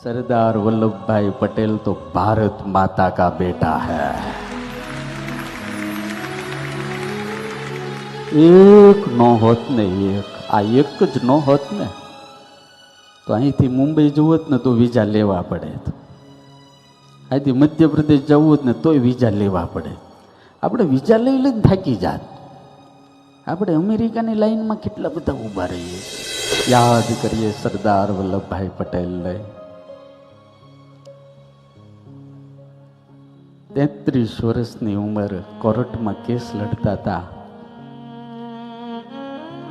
सरदार वल्लभ भाई पटेल तो भारत माता का बेटा है એક નો હોત ને એક આ એક જ નો હોત ને તો અહીંથી મુંબઈ જવું હોત ને તો વિઝા લેવા પડે અહીંથી મધ્યપ્રદેશ જવું હોત ને તોય વિઝા લેવા પડે આપણે વિઝા લઈ લઈને થાકી જાત આપણે અમેરિકાની લાઈનમાં કેટલા બધા ઊભા રહીએ યાદ કરીએ સરદાર વલ્લભભાઈ પટેલને તેત્રીસ વર્ષની ઉંમર કોર્ટમાં કેસ લડતા હતા.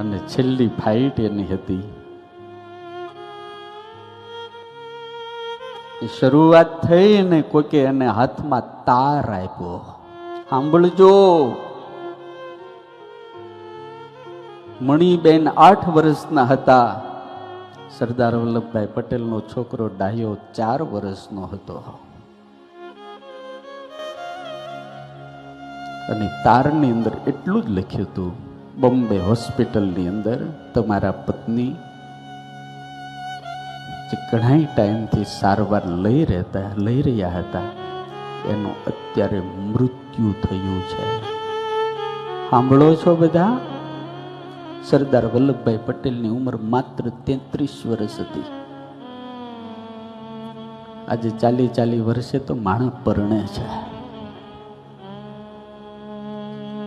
અને છેલ્લી ફાઇટ એની હતી. શરૂઆત થઈ ને કોકે એને હાથમાં તાર આપ્યો. સાંભળજો. મણિબેન આઠ વર્ષના હતા. સરદાર વલ્લભભાઈ પટેલનો છોકરો ડાયો ચાર વર્ષનો હતો. અને તારની અંદર એટલું જ લખ્યું હતું, બોમ્બે હોસ્પિટલની અંદર તમારા પત્ની જે ઘણા ટાઈમથી સારવાર લઈ રહેતા, લઈ રહ્યા હતા, એનું અત્યારે મૃત્યુ થયું છે. સાંભળો છો બધા? સરદાર વલ્લભભાઈ પટેલની ઉંમર માત્ર તેત્રીસ વર્ષ હતી. આજે ચાલી ચાલી વર્ષે તો માણસ પરણે છે.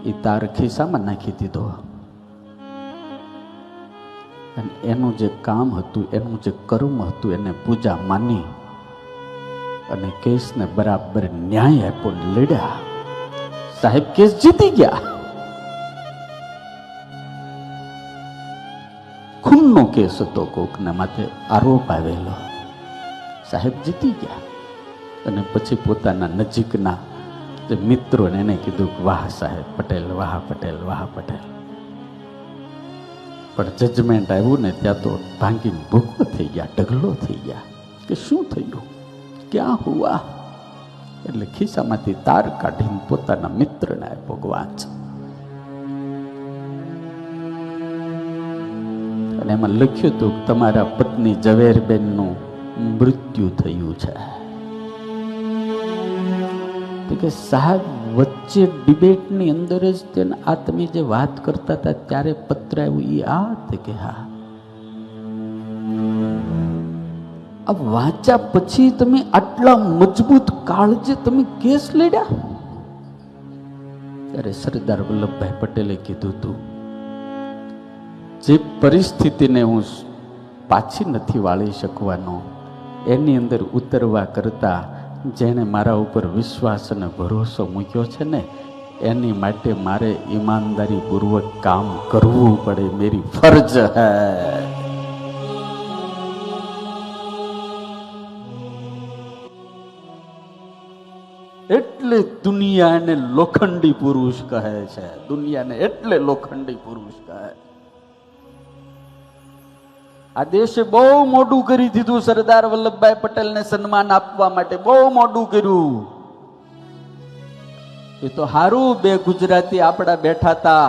એ તાર ખિસ્સામાં નાખી દીધો. અને એનું જે કામ હતું, એનું જે કર્મ હતું, એને પૂજા માની અને કેસને બરાબર ન્યાય આપ્યો લડ્યા. સાહેબ, કેસ જીતી ગયા. ખૂનનો કેસ હતો કોકના માથે આરોપ આવેલો. સાહેબ, જીતી ગયા. અને પછી પોતાના નજીકના જે મિત્રોને એને કીધું વાહ સાહેબ પટેલ, વાહ પટેલ વાહ પટેલ. પણ જજમેન્ટ આવ્યું ને ત્યાં તો ભાંગીને ભૂખો થઈ ગયા, ઢગલો થઈ ગયા, કે શું થયું? ક્યાં હુઆ એટલે ખિસ્સામાંથી તાર કાઢીને પોતાના મિત્રને આપ્યો વાંચ. અને એમાં લખ્યું હતું કે, તમારા પત્ની ઝવેરબેનનું મૃત્યુ થયું છે. કે સાહેબ, વચ્ચે ડિબેટની અંદર જ તેને આ તમે જે વાત કરતા હતા, ત્યારે પત્ર આવ્યું એ આ તે કે હા. આ વાંચ્યા પછી તમે આટલા મજબૂત કાળજે તમે કેસ લડ્યા? ત્યારે સરદાર વલ્લભભાઈ પટેલે કીધું હતું જે પરિસ્થિતિને હું પાછી નથી વાળી શકવાનો, એની અંદર ઉતરવા કરતા જેણે મારા ઉપર વિશ્વાસ અને ભરોસો મૂક્યો છે ને, એની માટે મારે ઈમાનદારીપૂર્વક કામ કરવું પડે, મેરી ફરજ હૈ. એટલે દુનિયાને લોખંડી પુરુષ કહે છે. દુનિયાને એટલે લોખંડી પુરુષ કહે આ દેશે બહુ મોડું કરી દીધું સરદાર વલ્લભભાઈ પટેલને સન્માન આપવા માટે. બહુ મોડું કર્યું. એ તો હારું બે ગુજરાતી આપણા બેઠા હતા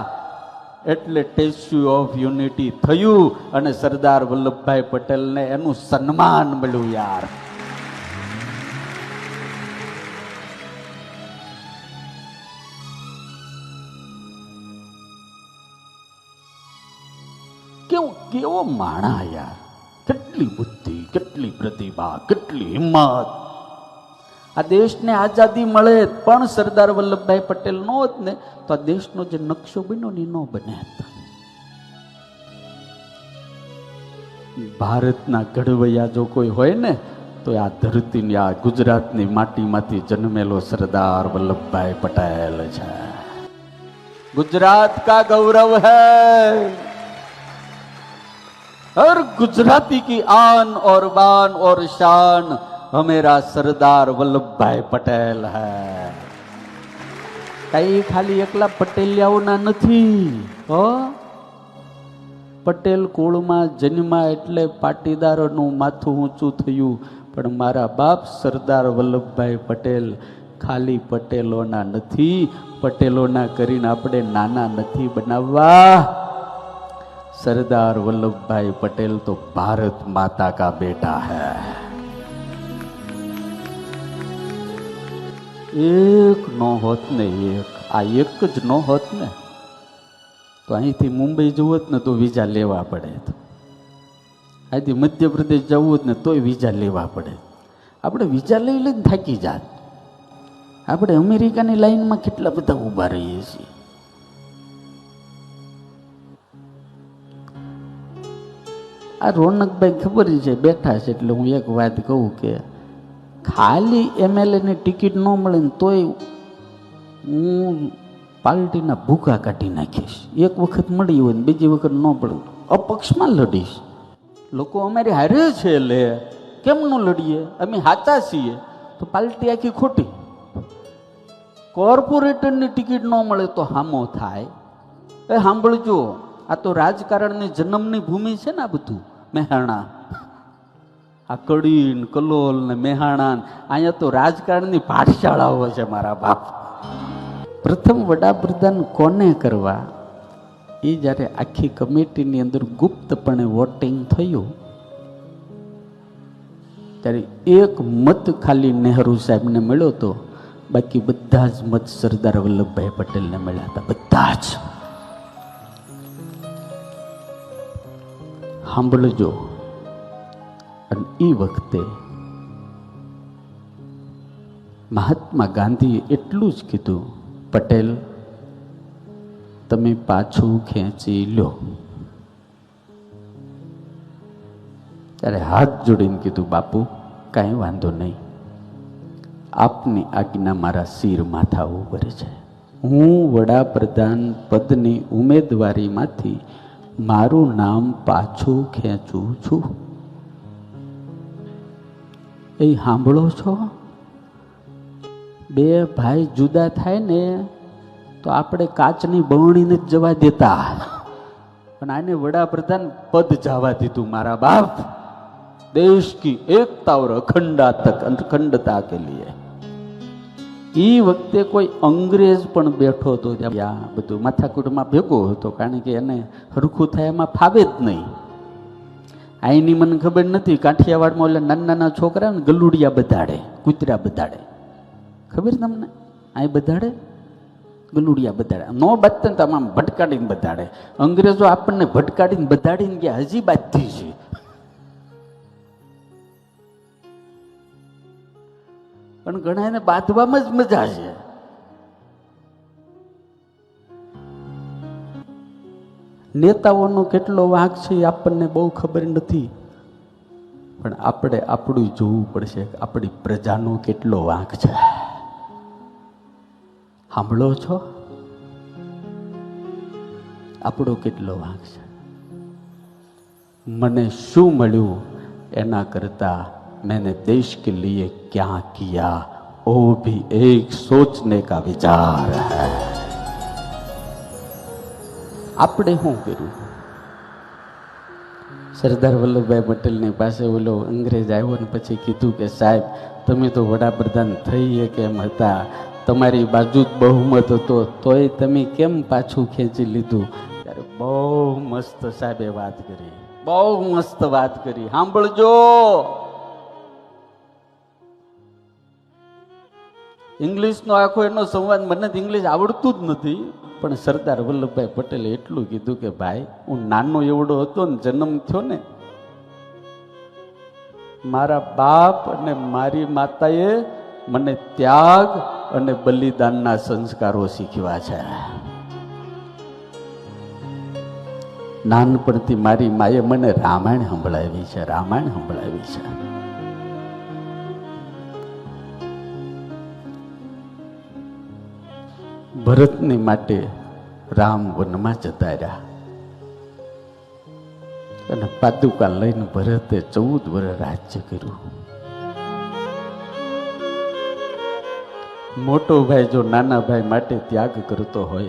એટલે ટેસ્યુ ઓફ યુનિટી થયું અને સરદાર વલ્લભભાઈ પટેલને એનું સન્માન મળ્યું યાર. કેવો કેવો માણા યાર. કેટલી બુદ્ધિ, કેટલી પ્રતિભા, કેટલી હિંમત. આ દેશને આઝાદી મળે પણ સરદાર વલ્લભભાઈ પટેલ નો હોત ને, તો આ દેશનો જે નકશો બન્યો ને નો બને. ભારતના ઘડવૈયા જો કોઈ હોય ને, તો આ ધરતીની, આ ગુજરાતની માટીમાંથી જન્મેલો સરદાર વલ્લભભાઈ પટેલ છે. ગુજરાત કા ગૌરવ હૈ? हर गुजराती की आन और बान और शान हमेरा सरदार वल्लभभाई पटेल है કઈ ખાલી એકલા પટેલિયાઓના નથી હો પટેલ કુળમાં જન્મા એટલે પાટીદારોનું માથું ઊંચું થયું પણ મારા બાપ સરદાર વલ્લભભાઈ પટેલ ખાલી પટેલોના નથી પટેલોના કરીને આપણે નાના નથી બનાવવા સરદાર વલ્લભભાઈ પટેલ તો ભારત માતા કા બેટા बेटा એક નો હોત ને એક, આ એક જ નો હોત ને. તો અહીંથી મુંબઈ જવું ને તો વિઝા લેવા પડે. અહીંથી મધ્યપ્રદેશ જવું ને તોય વિઝા લેવા પડે. આપણે વિઝા લઈ લઈને થાકી જાત. આપણે અમેરિકાની લાઈનમાં કેટલા બધા ઊભા રહીએ છીએ? આ રોનકભાઈ ખબર છે, બેઠા છે એટલે હું એક વાત કહું કે ખાલી એમએલએની ટિકિટ ન મળે ને તોય હું પાર્ટીના ભૂખા કાઢી નાખીશ. એક વખત મળી હોય ને બીજી વખત ન પડે. અપક્ષમાં લડીશ. લોકો અમારી હારે છે લે કેમ ન લડીએ? અમે સાચા છીએ. તો પાર્ટી આખી ખોટી. કોર્પોરેટરની ટિકિટ ન મળે તો હામો થાય. એ સાંભળજો, આ તો રાજકારણની જન્મની ભૂમિ છે ને આ બધું. મહેણા. આ કડી ને કલોલ ને મેહાણા અહીંયા તો રાજકારણની પાઠશાળાઓ છે મારા બાપ. પ્રથમ વડાપ્રધાન કોને કરવા? એ જ્યારે આખી કમિટીની અંદર ગુપ્તપણે વોટિંગ થયું, ત્યારે એક મત ખાલી નહેરુ સાહેબને મળ્યો હતો બાકી બધા જ મત સરદાર વલ્લભભાઈ પટેલને મળ્યા હતા, બધા જ. સાંભળજો. અને એ વખતે મહાત્મા ગાંધીએ એટલું જ કીધું, પટેલ, તમે પાછું ખેંચી લો. ત્યારે હાથ જોડીને કીધું, બાપુ, કાંઈ વાંધો નહીં. આપની આજ્ઞા મારા શિર માથા ઉપર છે. હું વડાપ્રધાન પદની ઉમેદવારીમાંથી મારું નામ પાછું ખેંચું છું. એ સાંભળો છો? બે ભાઈ જુદા થાય ને તો આપણે કાચની બવણીને જ જવા દેતા. પણ આને વડાપ્રધાન પદ જવા દીધું મારા બાપ. દેશ કી એકતા અખંડાતક અખંડા અખંડતા કે લીએ. એ વખતે કોઈ અંગ્રેજ પણ બેઠો હતો ત્યાં. બધું માથાકૂટમાં ભેગો હતો, કારણ કે એને હરખું થાય એમાં ફાવે જ નહીં. આઈની મને ખબર નથી, કાઠિયાવાડમાં ઓલા નાના નાના છોકરા ને ગલુડિયા બધાડે, કૂતરા બધાડે. ખબર તમને? આ બધાડે? ગલુડિયા બધાડે. નો બાંધતા ને તો ભટકાડીને બધાડે. અંગ્રેજો આપણને ભટકાડીને બધાડીને ગયા, હજી બાંધી છે. પણ ઘણા એને બાંધવામાં જ મજા છે. નેતાઓનો કેટલો વાંક છે એ આપણને બહુ ખબર નથી. પણ આપણે આપણું જોવું પડશે આપણી પ્રજાનો કેટલો વાંક છે. સાંભળો છો? આપણો કેટલો વાંક છે? મને શું મળ્યું એના કરતા मैंने देश के लिए क्या किया वो भी एक सोचने का विचार है આપણે શું કર્યું સરદાર વલ્લભભાઈ પટેલની પાસે ઓલો અંગ્રેજ આવ્યો ને પછી કીધું કે સાહેબ તમે તો વડાપ્રધાન થઈ કેમ હતા તમારી બાજુ જ બહુમત હતો તોય તમે કેમ પાછું ખેંચી લીધું ત્યારે બહુ મસ્ત સાહેબે વાત કરી બહુ મસ્ત વાત કરી સાંભળજો ઇંગ્લિશનો આખો એનો સંવાદ મને તો ઇંગ્લિશ આવડતું જ નથી. પણ સરદાર વલ્લભભાઈ પટેલે એટલું કીધું કે, ભાઈ, હું નાનો એવડો હતો ને, જન્મ થયો ને, મારા બાપ અને મારી માતાએ મને ત્યાગ અને બલિદાનના સંસ્કારો શીખવા છે. નાનપણથી મારી માએ મને રામાયણ સંભળાવી છે, રામાયણ સંભળાવી છે. ભરતને માટે રામ વનમાં જતા રહ્યા. અને પાદુકા લઈને ભરતે ચૌદ વર્ષ રાજ્ય કર્યું. મોટો ભાઈ જો નાના ભાઈ માટે ત્યાગ કરતો હોય,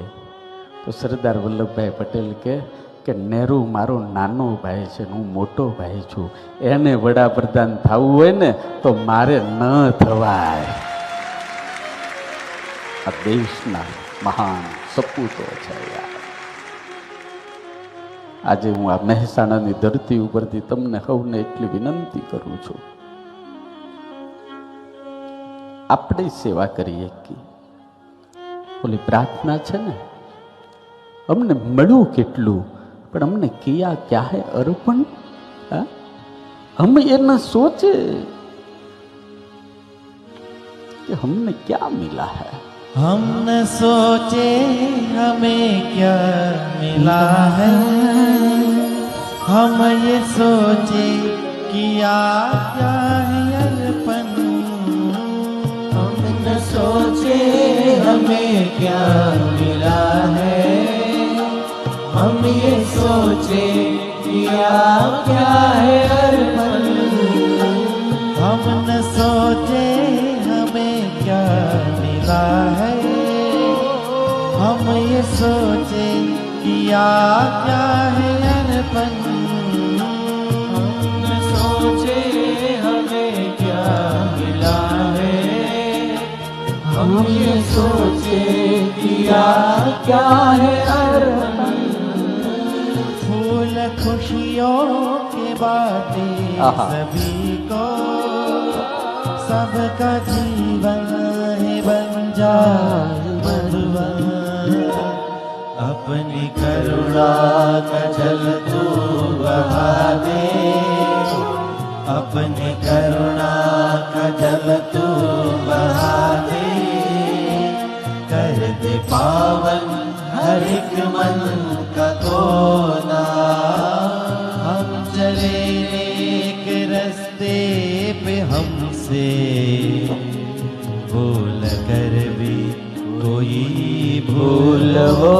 તો સરદાર વલ્લભભાઈ પટેલ કે કે, નેહરુ મારો નાનો ભાઈ છે હું મોટો ભાઈ છું. એને વડાપ્રધાન થવું હોય ને, તો મારે ન થવાય. આ દેશના મહાન સપૂતો છે આજે હું આ મહેસાણાની ધરતી ઉપરથી તમને સૌને એટલી વિનંતી કરું છું. આપણે સેવા કરીએ કે. ઓલી પ્રાર્થના છે ને? અમને મળ્યું કેટલું, પણ અમને ક્યાં ક્યાંય અર્પણ? હમ એના સોચે કે હમને ક્યાં મિલા હૈ? हम न सोचे हमें क्या मिला है? हम ये सोचे किया क्या है हम न सोचे हमें क्या मिला है? हम ये सोचे किया क्या है अर्पण सोचे किया क्या है अर्पण हम न सोचे हमें क्या मिला है हम ये सोचे किया क्या है अर्पण फूल खुशियों के बाटे आहा। सभी को सबका जीवन है बन जाए मधुबन अपनी करुणा का जल तू बहा दे अपनी करुणा का जल तू बहा दे कर दे पावन हर एक मन का कोना हम चले एक रास्ते पे हमसे भूल कर भी कोई भूल हो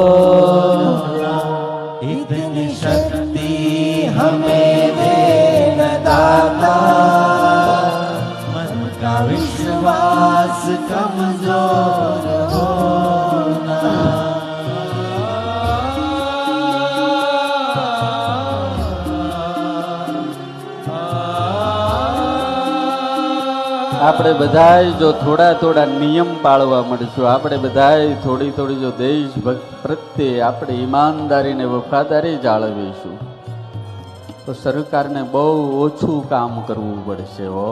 આપણે બધાય જો થોડા થોડા નિયમ પાળવા મળશું. આપણે બધાય થોડી થોડી જો દેશભક્ત પ્રત્યે આપણે ઈમાનદારી ને વફાદારી જાળવીશું. તો સરકારને બહુ ઓછું કામ કરવું પડશે હો.